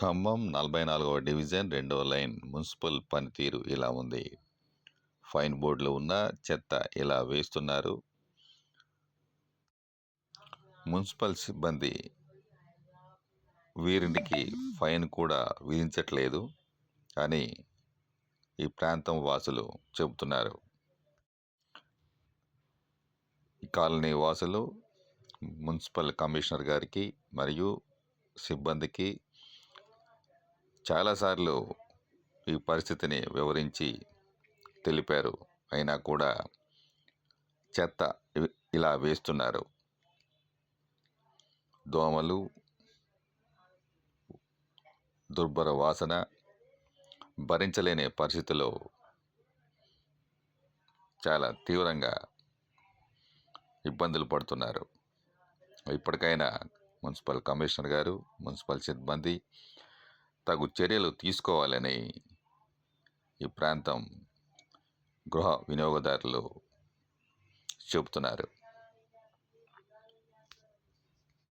ఖమ్మం నలభై నాలుగవ డివిజన్ రెండవ లైన్ మున్సిపల్ పనితీరు ఇలా ఉంది. ఫైన్ బోర్డులో ఉన్న చెత్త ఇలా వేస్తున్నారు. మున్సిపల్ సిబ్బంది వీరికి ఫైన్ కూడా విధించట్లేదు అని ఈ ప్రాంతం వాసులు చెబుతున్నారు. ఈ కాలనీ వాసులు మున్సిపల్ కమిషనర్ గారికి మరియు సిబ్బందికి చాలాసార్లు ఈ పరిస్థితిని వివరించి తెలిపారు. అయినా కూడా చెత్త ఇలా వేస్తున్నారు. దోమలు దుర్భర వాసన భరించలేని పరిస్థితిలో చాలా తీవ్రంగా ఇబ్బందులు పడుతున్నారు. ఇప్పటికైనా మున్సిపల్ కమిషనర్ గారు మున్సిపల్ సిబ్బంది తగు చర్యలు తీసుకోవాలని ఈ ప్రాంతం గృహ వినియోగదారులు చెబుతున్నారు.